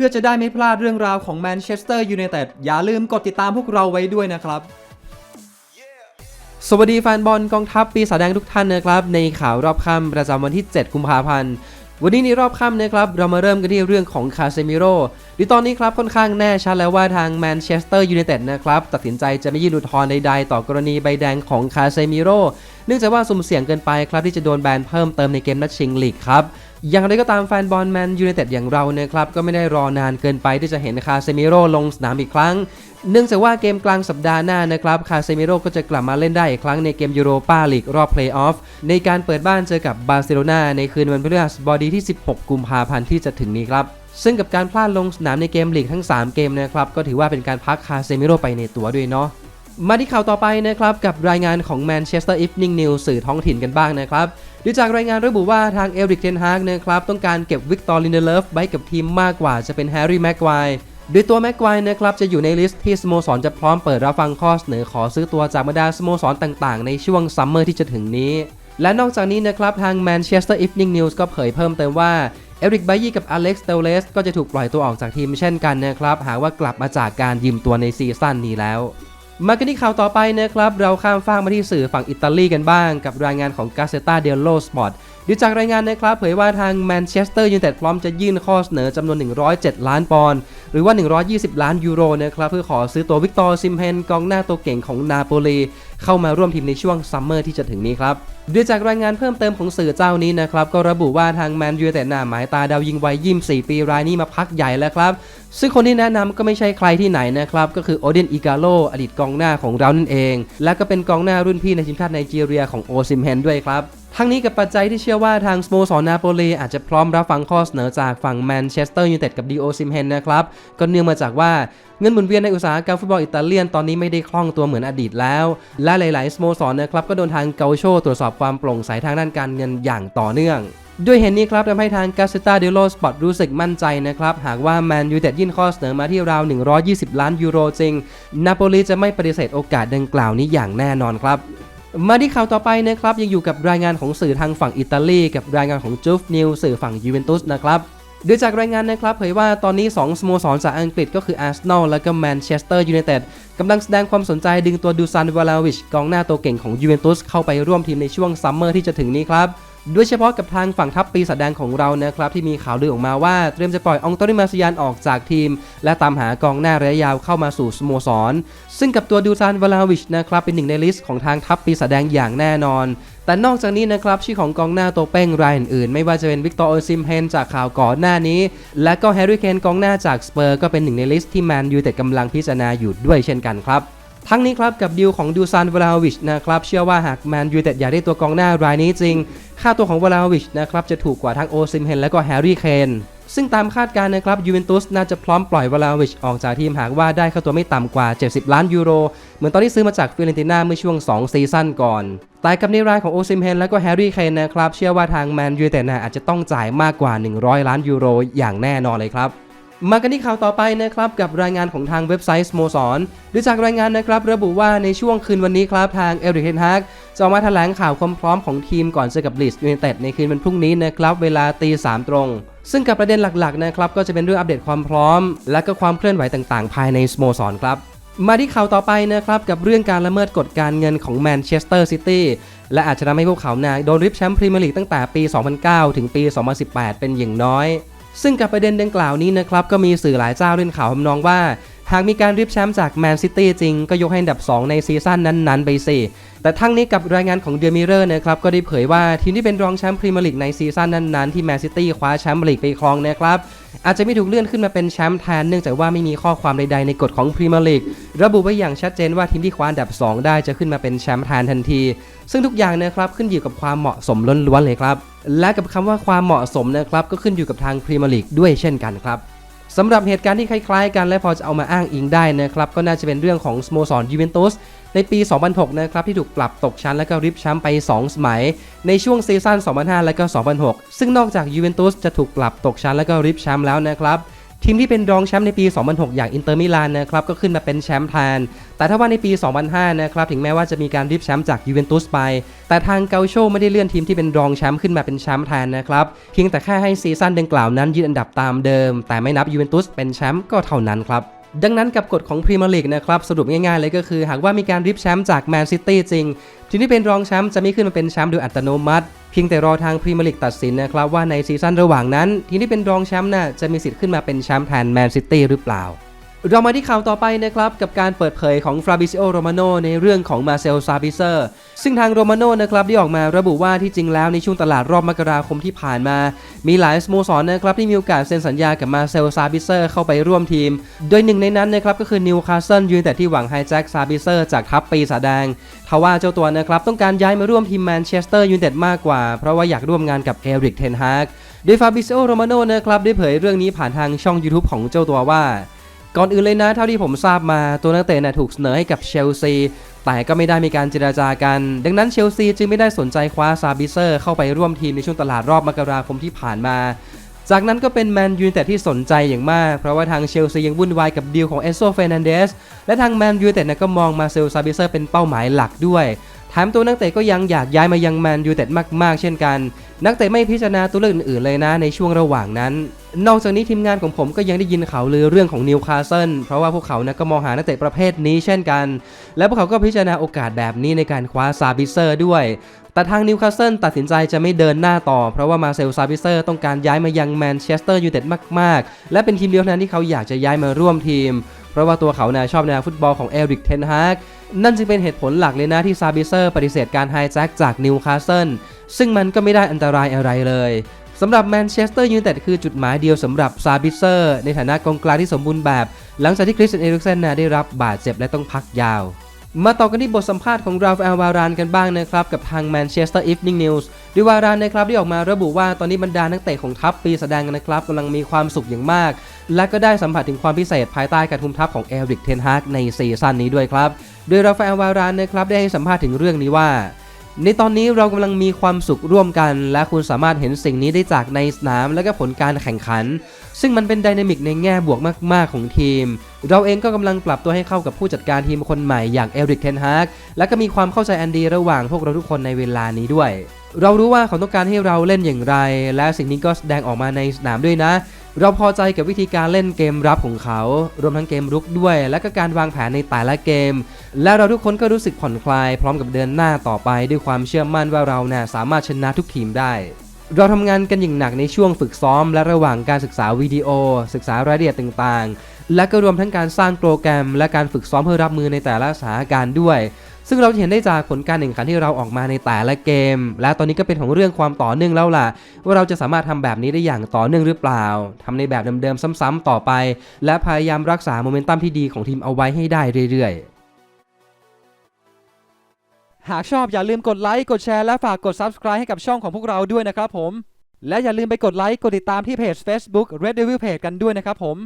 พื่อจะได้ไม่พลาดเรื่องราวของแมนเชสเตอร์ยูไนเต็ดอย่าลืมกดติดตามพวกเราไว้ด้วยนะครับ สวัสดีแฟนบอลกองทัพปีศาจแดงทุกท่านนะครับ ในข่าวรอบค่ำประจำวันที่ 7 กุมภาพันธ์วันนี้ในรอบค่ำนะครับ เรามาเริ่มกันที่เรื่องของคาเซมิโร่ดีตอนนี้ครับค่อนข้างแน่ชัดแล้วว่าทางแมนเชสเตอร์ยูไนเต็ดนะครับ ตัดสินใจจะไม่ยื่นอุทธรณ์ใดๆ ต่อกรณีใบแดงของคาเซมิโร่เนื่องจากว่าสุ่มเสี่ยงเกินไปครับที่จะโดนแบนเพิ่มเติมในเกมนัดชิงลีกครับ อย่างไรก็ตามแฟนบอลแมนยูไนเต็ดอย่างเรานะครับก็ไม่ได้รอนานเกินไปที่จะเห็นคาเซมิโร่ลงสนามอีกครั้ง เนื่องจากว่าเกมกลางสัปดาห์หน้านะครับคาเซมิโร่ก็จะกลับมาเล่นได้อีกครั้งในเกมยูโรปาลีกรอบเพลย์ออฟในการเปิดบ้านเจอกับบาร์เซโลนาในคืนวันพฤหัสบดีที่ 16 กุมภาพันธ์ที่จะถึงนี้ครับซึ่งกับการพลาดลงสนามในเกมลีกทั้ง 3 เกมนะครับก็ถือว่าเป็นการพักคาเซมิโร่ไปในตัวด้วยเนาะมาที่ข่าวต่อไปนะครับกับรายงานของ Manchester Evening News สื่อท้องถิ่นกันบ้างนะครับโดยจากรายงานระบุว่าทางเอริกเทนฮากนะครับต้องการเก็บวิกตอร์ลินเดเลฟไว้กับทีมมากกว่าจะเป็นแฮร์รี่แม็กควายโดยตัวแม็กควายนะครับจะอยู่ในลิสต์ที่สโมสรจะพร้อมเปิดรับฟังข้อเสนอขอซื้อตัวจากบรรดาสโมสรต่างๆ ในช่วงซัมเมอร์ที่จะถึงนี้ และนอกจากนี้นะครับทาง Manchester Evening News ก็เผยเพิ่มเติมว่าเอริกไบยี่กับอเล็กซ์เตลเลสก็จะถูกปล่อยตัวออกจากทีมเช่นกันนะครับหากว่ากลับมาจากการยืมตัวในซีซั่นนี้แล้ว มากันที่ข่าวต่อไปนะครับ เราข้ามฟากมาที่สื่อฝั่งอิตาลีกันบ้าง กับรายงานของ g a z z e t a dello Sport ดูจากรายงานนะครับ เผยว่าทางแมนเชสเตอร์ยูไนเต็ดพร้อมจะยื่นข้อเสนอจำนวน 107 ล้านปอนด์หรือว่า 120 ล้านยูโรนะครับเพื่อขอซื้อตัววิกตอร์ซิมเพนกองหน้าตัวเก่งของนาโปลี เข้ามาร่วมทีมในช่วงซัมเมอร์ที่จะถึงนี้ครับด้วยจากรายงานเพิ่มเติมของสื่อเจ้านี้นะครับ ก็ระบุว่าทางแมนยูไนเต็ดหน้าหมายตาดาวยิงวัย24ปีรายนี้มาพักใหญ่แล้วครับ ซึ่งคนที่แนะนำก็ไม่ใช่ใครที่ไหนนะครับ ก็คือโอเดนอิกาโลอดีตกองหน้าของเรานั่นเอง และก็เป็นกองหน้ารุ่นพี่ในทีมชาติไนจีเรียของโอซิมเฮนด้วยครับทั้งนี้กับปัจจัยที่เชื่อว่าทางสโมสรนาโปลีอาจจะพร้อมรับฟังข้อเสนอจากฝั่งแมนเชสเตอร์ยูไนเต็ดกับดีโอซิมเฮนนะครับ ก็เนื่องมาจากว่า เงินหมุนเวียนในอุตสาหกรรมฟุตบอลอิตาเลียนตอนนี้ไม่ได้คล่องตัวเหมือนอดีตแล้ว และหลาย ๆ สโมสรนะครับก็โดนทางเกาโชตรวจสอบความโปร่งใสทางด้านการเงินอย่างต่อเนื่องด้วยเหตุนนี้ครับทำให้ทางกาเซตาเดโลสปอร์ตรู้สึกมั่นใจนะครับ หากว่าแมนยูเต็ดยื่นข้อเสนอมาที่ราว 120 ล้านยูโรจริง นาโปลีจะไม่ปฏิเสธโอกาสดังกล่าวนี้อย่างแน่นอนครับ มาที่ข่าวต่อไปนะครับ ยังอยู่กับรายงานของสื่อทางฝั่งอิตาลี กับรายงานของจูฟนิวสื่อฝั่งยูเวนตุสนะครับ โดยจากรายงานนะครับเผยว่าตอนนี้ 2 สโมสรจากอังกฤษก็คืออาร์เซนอลและก็แมนเชสเตอร์ยูไนเต็ดกำลังแสดงความสนใจดึงตัวดูซานวาลาวิชกองหน้าตัวเก่งของยูเวนตุสเข้าไปร่วมทีมในช่วงซัมเมอร์ที่จะถึงนี้ครับโดยเฉพาะกับทางฝั่งทัพปีศาจแดงของเรานะครับที่มีข่าวลือออกมาว่าเตรียมจะปล่อยองโตนิมาสยานออกจากทีม และตามหากองหน้าระยะยาวเข้ามาสู่สโมสร ซึ่งกับตัวดูซานวาลาวิชนะครับเป็นหนึ่งในลิสต์ของทางทัพปีศาจแดงอย่างแน่นอน แต่นอกจากนี้นะครับชื่อของกองหน้าตัวเป้งรายอื่นๆ ไม่ว่าจะเป็นวิกตอร์โอซิมเพนจากข่าวก่อนหน้านี้ และก็แฮร์รี่เคนกองหน้าจากสเปอร์ก็เป็นหนึ่งในลิสต์ที่แมนยูแต่กำลังพิจารณาอยู่ด้วยเช่นกันครับทั้งนี้ครับกับดีลของดูซานวลาวิชนะครับเชื่อว่าหากแมนยูแต่อยากได้ตัวกองหน้ารายนี้จริง ค่าตัวของวลาวิชนะครับจะถูกกว่าทั้งโอซิมเฮนและก็แฮร์รี่เคน ซึ่งตามคาดการณ์นะครับยูเวนตุสน่าจะพร้อมปล่อยวลาวิชออกจากทีมหากว่าได้ค่าตัวไม่ต่ำกว่า 70 ล้านยูโร เหมือนตอนที่ซื้อมาจากฟิเรนติน่าเมื่อช่วง 2 ซีซั่นก่อนแต่กับในรายของโอซิมเฮนและก็แฮร์รี่เคนนะครับ เชื่อว่าทางแมนยูแต่อาจจะต้องจ่ายมากกว่า 100 ล้านยูโรอย่างแน่นอนเลยครับมากันที่ข่าวต่อไปนะครับกับรายงานของทางเว็บไซต์สโมสรดูจากรายงานนะครับระบุว่าในช่วงคืนวันนี้ครับทางเอริกเทนฮาก จะออกมาแถลงข่าวความพร้อมของทีมก่อนเจอกับลีสยูไนเต็ดในคืนวันพรุ่งนี้นะครับเวลาตีสามตรงซึ่งกับประเด็นหลักๆนะครับก็จะเป็นเรื่องอัปเดตความพร้อม และก็ความเคลื่อนไหวต่างๆ ภายในสโมสรครับมาที่ข่าวต่อไปนะครับกับเรื่องการละเมิดกฎการเงินของแมนเชสเตอร์ซิตี้และอาจจะทำให้พวกเขานาโดนริบแชมป์พรีเมียร์ลีกตั้งแต่ปี 2009 ถึงปี 2018 เป็นอย่างน้อย ซึ่งกับประเด็นดังกล่าวนี้นะครับก็มีสื่อหลายเจ้าเล่นข่าวทำนองว่า หากมีการริบแชมป์จากแมนซิตี้จริงก็ยกให้อันดับ 2 ในซีซั่นนั้นๆ ไปสิ แต่ทั้งนี้กับรายงานของเดมิเรอร์นะครับก็ได้เผยว่าทีมที่เป็นรองแชมป์พรีเมียร์ลีกในซีซั่นนั้นๆ ที่แมนซิตี้คว้าแชมป์ลีกไปครองนะครับอาจจะไม่ถูกเลื่อนขึ้นมาเป็นแชมป์แทนเนื่องจากว่าไม่มีข้อความใดๆในกฎของพรีเมียร์ลีกระบุไว้อย่างชัดเจนว่าทีมที่คว้าอันดับ 2 ได้จะขึ้นมาเป็นแชมป์แทนทันที ซึ่งทุกอย่างนะครับขึ้นอยู่กับความเหมาะสมล้วนๆเลยครับและกับคำว่าความเหมาะสมนะครับก็ขึ้นอยู่กับทางพรีเมียร์ลีกด้วยเช่นกันครับ สำหรับเหตุการณ์ที่คล้ายๆกันและพอจะเอามาอ้างอิงได้นะครับก็น่าจะเป็นเรื่องของสโมสรยูเวนตุสในปี 2006 นะครับที่ถูกปรับตกชั้นและก็ริบแชมป์ไป 2 สมัย ในช่วงซีซั่น 2005 และก็ 2006 ซึ่งนอกจากยูเวนตุสจะถูกปรับตกชั้นและก็ริบแชมป์แล้วนะครับ ทีมที่เป็นรองแชมป์ในปี 2006 อย่างอินเตอร์มิลานนะครับก็ขึ้นมาเป็นแชมป์แทน แต่ถ้าว่าในปี 2005 นะครับถึงแม้ว่าจะมีการริบแชมป์จากยูเวนตุสไป แต่ทางเกาโชไม่ได้เลื่อนทีมที่เป็นรองแชมป์ขึ้นมาเป็นแชมป์แทนนะครับ เพียงแต่แค่ให้ซีซั่นดังกล่าวนั้นยืนอันดับตามเดิม แต่ไม่นับยูเวนตุสเป็นแชมป์ก็เท่านั้นครับ ดังนั้นกับกฎของพรีเมียร์ลีกนะครับสรุปง่ายๆเลยก็คือ หากว่ามีการริบแชมป์จากแมนซิตี้จริง ทีมที่เป็นรองแชมป์จะไม่ขึ้นมาเป็นแชมป์โดยอัตโนมัติ เพียงแต่รอทางพรีเมียร์ลีกตัดสินนะครับว่าในซีซั่นระหว่างนั้น ทีมที่เป็นรองแชมป์น่ะจะมีสิทธิ์ขึ้นมาเป็นแชมป์แทนแมนซิตี้หรือเปล่า เรามาที่ข่าวต่อไปนะครับ กับการเปิดเผยของฟราบิซิโอโรมาโนในเรื่องของมาเซลซาบิเซอร์ ซึ่งทางโรมาโนนะครับได้ออกมาระบุว่าที่จริงแล้วในช่วงตลาดรอบมกราคมที่ผ่านมา มีหลายสโมสรนะครับที่มีโอกาสเซ็นสัญญากับมาเซลซาบิเซอร์เข้าไปร่วมทีม โดยหนึ่งในนั้นนะครับก็คือนิวคาสเซิลยืนแต่ที่หวังไฮแจ็คซาบิเซอร์จากทัพปีศาจแดงทว่าเจ้าตัวนะครับต้องการย้ายมาร่วมทีมแมนเชสเตอร์ยูไนเต็ดมากกว่า เพราะว่าอยากร่วมงานกับเอริกเทนฮากโดยฟาบิซิโอโรมาโนนะครับได้เผยเรื่องนี้ผ่านทางช่อง YouTube ของเจ้าตัวว่า ก่อนอื่นเลยนะเท่าที่ผมทราบมาตัวนักเตะนะถูกเสนอให้กับเชลซีแต่ก็ไม่ได้มีการเจราจากัน ดังนั้นเชลซีจึงไม่ได้สนใจคว้าซาบิเซอร์เข้าไปร่วมทีมในช่วงตลาดรอบมกราคมที่ผ่านมา จากนั้นก็เป็นแมนยูไนเต็ดที่สนใจอย่างมาก เพราะว่าทางเชลซียังวุ่นวายกับดีลของเอโซเฟนันเดสและทางแมนยูไนเต็ดนะก็มองมาเซลซาบิเซอร์เป็นเป้าหมายหลักด้วย มตัวนักเตะก็ยังอยากย้ายมายังแมนยูเต็ดมาก ๆ เช่นกัน นักเตะไม่พิจารณาตัวเลือกอื่นๆเลยนะในช่วงระหว่างนั้น นอกจากนี้ทีมงานของผมก็ยังได้ยินข่าวลือเรื่องของนิวคาสเซิลเพราะว่าพวกเขานะก็มองหานักเตะประเภทนี้เช่นกัน และพวกเขาก็พิจารณาโอกาสแบบนี้ในการคว้าซาบิเซอร์ด้วยแต่ทางนิวคาสเซิลตัดสินใจจะไม่เดินหน้าต่อ เพราะว่ามาเซลซาบิเซอร์ต้องการย้ายมายังแมนเชสเตอร์ยูไนเต็ดมาก ๆ และเป็นทีมเดียวนั้นที่เขาอยากจะย้ายมาร่วมทีม เพราะว่าตัวเขานะชอบแนวฟุตบอลของเอริกเทนฮาก นั่นจึงเป็นเหตุผลหลักเลยนะที่ซาบิเซอร์ปฏิเสธการไฮแจ็คจากนิวคาสเซิลซึ่งมันก็ไม่ได้อันตรายอะไรเลยสำหรับแมนเชสเตอร์ยูไนเต็ดคือจุดหมายเดียวสำหรับซาบิเซอร์ในฐานะกองกลางที่สมบูรณ์แบบ หลังจากที่คริสเตียนเอริกเซนนะได้รับบาดเจ็บและต้องพักยาว มาต่อกันที่บทสัมภาษณ์ของราฟาเอลวารานกันบ้างนะครับ กับทาง Manchester Evening News ด้วยวารานนะครับได้ออกมาระบุว่าตอนนี้บรรดานักเตะของทัพปีแสดงกันนะครับกำลังมีความสุขอย่างมาก และก็ได้สัมผัสถึงความพิเศษภายใต้การคุมทัพของเอริกเทนฮากในซีซั่นนี้ด้วยครับ โดยราฟาเอลวารานนะครับได้ให้สัมภาษณ์ถึงเรื่องนี้ว่า ในตอนนี้เรากำลังมีความสุขร่วมกัน และคุณสามารถเห็นสิ่งนี้ได้จากในสนามและก็ผลการแข่งขัน ซึ่งมันเป็นไดนามิกในแง่บวกมาก ๆ ของทีม เราเองก็กำลังปรับตัวให้เข้ากับผู้จัดการทีมคนใหม่อย่างเอริกเทนฮากและก็มีความเข้าใจอันดีระหว่างพวกเราทุกคนในเวลานี้ด้วยเรารู้ว่าเขาต้องการให้เราเล่นอย่างไร และสิ่งนี้ก็แสดงออกมาในสนามด้วยนะ เราพอใจกับวิธีการเล่นเกมรับของเขา รวมทั้งเกมรุกด้วย และก็การวางแผนในแต่ละเกม และเราทุกคนก็รู้สึกผ่อนคลาย พร้อมกับเดินหน้าต่อไปด้วยความเชื่อมั่นว่าเราเนี่ยสามารถชนะทุกทีมได้ เราทำงานกันอย่างหนักในช่วงฝึกซ้อม และระหว่างการศึกษาวิดีโอ ศึกษารายละเอียดต่างๆ และก็รวมทั้งการสร้างโปรแกรม และการฝึกซ้อมเพื่อรับมือในแต่ละสถานการณ์ด้วย ซึ่งเราเห็นได้จากผลการแข่งขันที่เราออกมาในแต่ละเกม และตอนนี้ก็เป็นของเรื่องความต่อเนื่องแล้วล่ะ ว่าเราจะสามารถทำแบบนี้ได้อย่างต่อเนื่องหรือเปล่าทำในแบบเดิมๆซ้ำๆต่อไป และพยายามรักษาโมเมนตัมที่ดีของทีมเอาไว้ให้ได้เรื่อยๆหากชอบอย่าลืมกดไลค์ กดแชร์ และฝากกด Subscribe ให้กับช่องของพวกเราด้วยนะครับผม และอย่าลืมไปกดไลค์ กดติดตามที่เพจ Facebook Red Devil Page กันด้วยนะครับผม